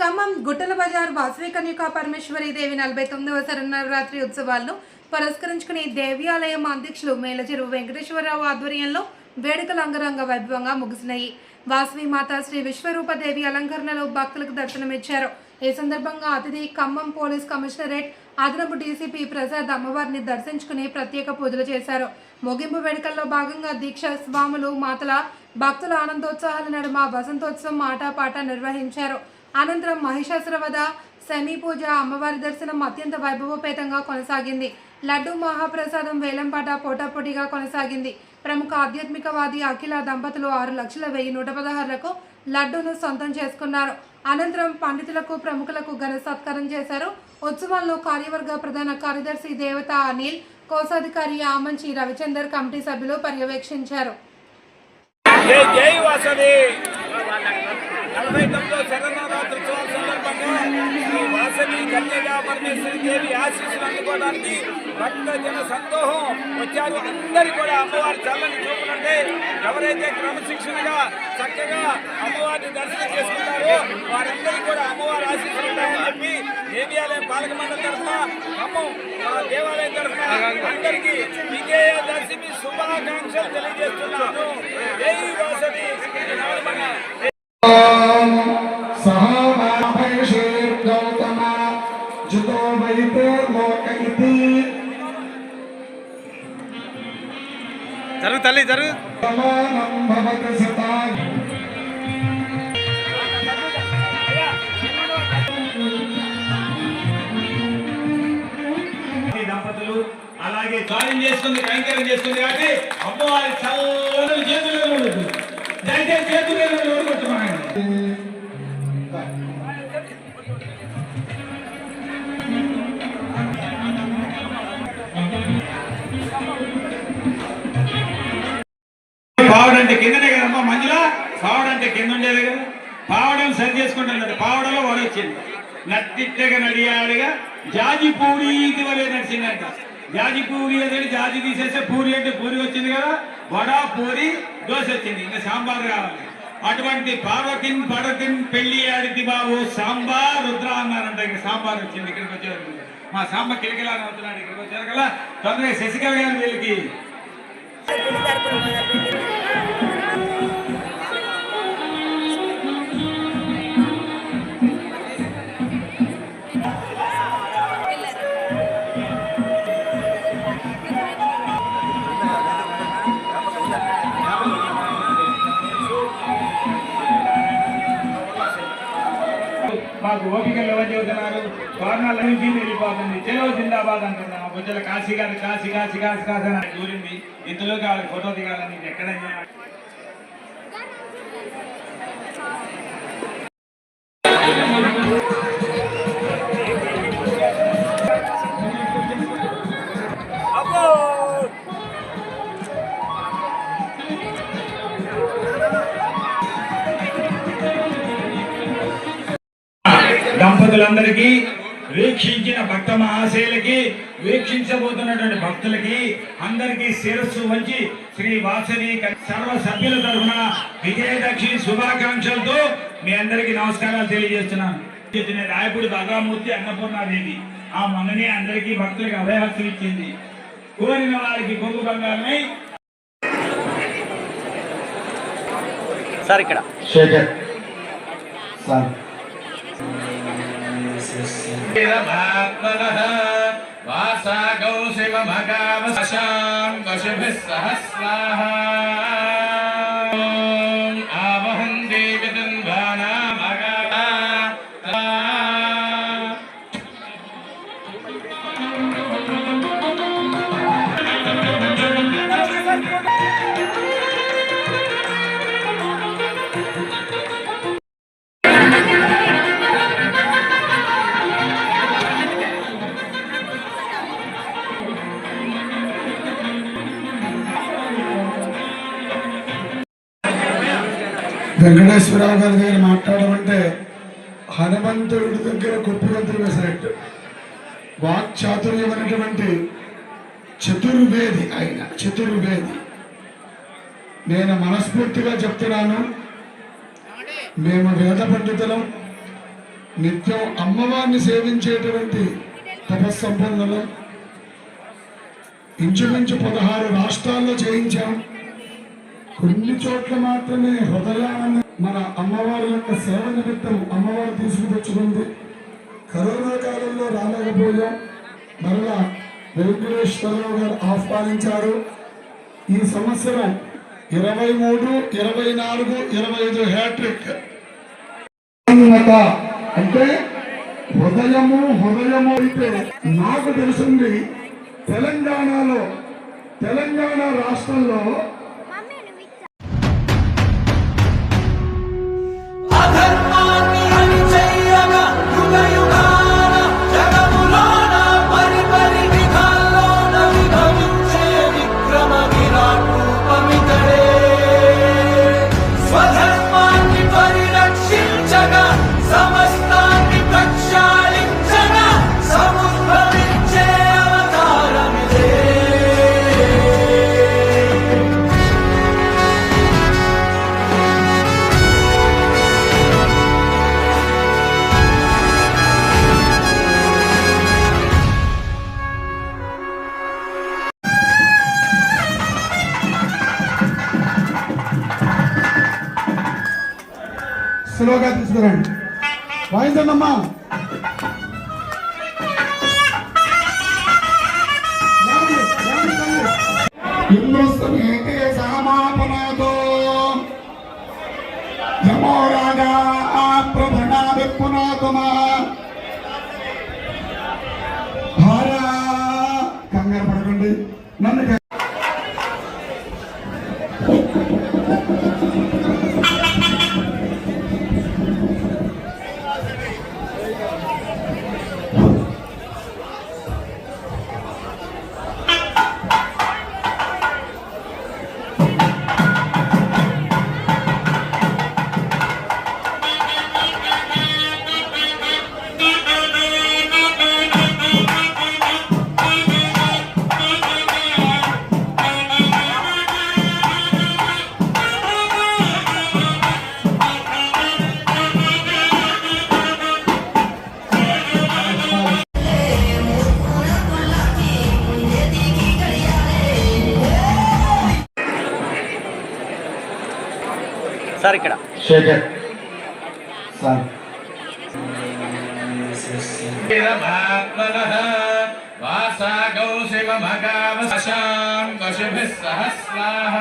ఖమ్మం గుట్టల బజార్ వాసవి కన్యకా పరమేశ్వరి దేవి నలభై తొమ్మిదవ శరణరాత్రి ఉత్సవాలను పురస్కరించుకుని దేవాలయం అధ్యక్షులు మేలచెరు వెంకటేశ్వరరావు ఆధ్వర్యంలో వేడుకలు అంగరంగ వైభవంగా ముగిసినాయి. వాసవి మాత శ్రీ విశ్వరూప దేవి అలంకరణలో భక్తులకు దర్శనమిచ్చారు. ఈ సందర్భంగా అతిథి ఖమ్మం పోలీస్ కమిషనరేట్ అదనపు డీసీపీ ప్రసాద్ అమ్మవారిని దర్శించుకుని ప్రత్యేక పూజలు చేశారు. ముగింపు వేడుకల్లో భాగంగా దీక్ష స్వాములు మాతల భక్తుల ఆనందోత్సాహాల నడుమ వసంతోత్సవం ఆటపాట నిర్వహించారు. అనంతరం మహిషాసుర వధ పూజ అమ్మవారి దర్శనం అత్యంత వైభవోపేతంగా కొనసాగింది. లడ్డు మహాప్రసాదం వేలంపాట పోటాపోటీగా కొనసాగింది. ప్రముఖ ఆధ్యాత్మికవాది అఖిల దంపతులు ఆరు లక్షల వెయ్యి నూట పదహారులకు లడ్డూను సొంతం చేసుకున్నారు. అనంతరం పండితులకు ప్రముఖులకు ఘన సత్కారం చేశారు. ఉత్సవాల్లో కార్యవర్గ ప్రధాన కార్యదర్శి దేవత అనిల్ కోశాధికారి ఆమంచి రవిచందర్ కమిటీ సభ్యులు పర్యవేక్షించారు. జై జై వాసవి! నలభై తొమ్మిదో శరణరాత్రి ఉత్సవాల సందర్భంగా శ్రీ వాసవి కన్యగా పరమేశ్వరి దేవి ఆశీస్సులు అందుకోవడానికి భక్తజన సందోహం వచ్చారు. అందరి కూడా అమ్మవారి చల్లని చూపులంటే ఎవరైతే క్రమశిక్షణగా చక్కగా అమ్మవారిని దర్శనం చేసుకుంటారో వారందరికీ కూడా అమ్మవారి ఆశీస్సులు ఉంటాయని చెప్పి దేవాలయం పాలక మండలి తరఫున ఖమ్మం దేవాలయం తరఫున అందరికీ విజయదశమి శుభాకాంక్షలు తెలియజేస్తున్నాను. జై వాసవి. జరుగు తల్లి జరుగు. దంపతులు అలాగే కార్యం చేస్తుంది కైంకర్యం చేస్తుంది కాబట్టి అమ్మవారి చల్లని చేతులు చేతులు నడిచింది. వాడు వచ్చింది నట్టిట్టగా నడియాడుగా జాజి పూరి ఇది వలే నడిచిందంట. జాజి పూరి అదే జాజి తీసేస్తే పూరి అంటే పూరి వచ్చింది కదా వడ పూరి దోశ వచ్చింది. ఇంకా సాంబార్ కావాలి. అటువంటి పార్వతిన్ పడతిన్ పెళ్ళి ఆడితి బాబు సాంబార్ రుద్ర అన్నారంట. ఇంకా సాంబార్ వచ్చింది. ఇక్కడికి వచ్చేవారు మా సాంబ కిలకిలా అవుతున్నాడు. ఇక్కడికి వచ్చారు కదా తొందరగా శశికళ గారి వీళ్ళకి. మాకు ఓపిక లేవని చెబుతున్నారు. కోరణాల నుంచి వెళ్ళిపోతుంది చెలవు జిందాబాద్ అంటున్నాం. మా బుజ్జల కాశీ గారు కాశీ కాశీ కాశీ కాశీ అని దూరింది ఇంతలోకి వాళ్ళకి ఫోటో దిగాలని ఎక్కడైనా. Thank you. దంపతులందరికీ వీక్షించిన భక్త మహాశయులకి వీక్షించబోతున్నటువంటి భక్తులకి అందరికీ శిరస్సు వంచి శ్రీ వాసవి సర్వ సభ్యుల తరఫున విజయదక్షి శుభాకాంక్షలతో మీ అందరికీ నమస్కారాలు తెలియజేస్తున్నాను. రాయపూడి భగవమూర్తి అన్నపూర్ణాదేవి ఆ మొన్ననే అందరికీ భక్తులకు అభయహస్తం ఇచ్చింది. కోరిన వారికి కొంగు బంగారమై సార్ ఇక్కడ. సార్. వీరభాత్మనః వాసాగౌ శివమగావశాం వశుభిः వెంకటేశ్వరరావు గారి దగ్గర మాట్లాడమంటే హనుమంతుడి దగ్గర కుప్పిగంతులు వేసినట్టు వాక్చాతుర్యం అనేటువంటి చతుర్వేది ఆయన చతుర్వేది. నేను మనస్ఫూర్తిగా చెప్తున్నాను. మేము వేద పండితులం. నిత్యం అమ్మవారిని సేవించేటువంటి తపస్సంపన్నులు. ఇంచుమించు పదహారు రాష్ట్రాల్లో చేయించాం. కొన్ని చోట్ల మాత్రమే హృదయాన్ని మన అమ్మవారి యొక్క సేవ నిమిత్తం అమ్మవారు తీసుకుతెచ్చుకుంది కరోనా కాలంలో రాలేకపోయాం. మరలా వెంకటేశ్వరరావు గారు ఆహ్వానించారు. ఈ సంవత్సరం ఇరవై మూడు ఇరవై నాలుగు ఇరవై ఐదు హ్యాట్రిక్. అంటే హృదయము హృదయము అయితే నాకు తెలిసింది తెలంగాణలో తెలంగాణ రాష్ట్రంలో స్లోగా తీసుకురండి. వాయించండి అమ్మా. ఇంద్రస్తమేతే సమాపనాతో యమో రాజా ప్రభణా విప్పునాతుమా కంగారు పడకండి. నన్ను సార్ ఇక్కడ. వాసాగౌ వశుభిः సహస్రాः.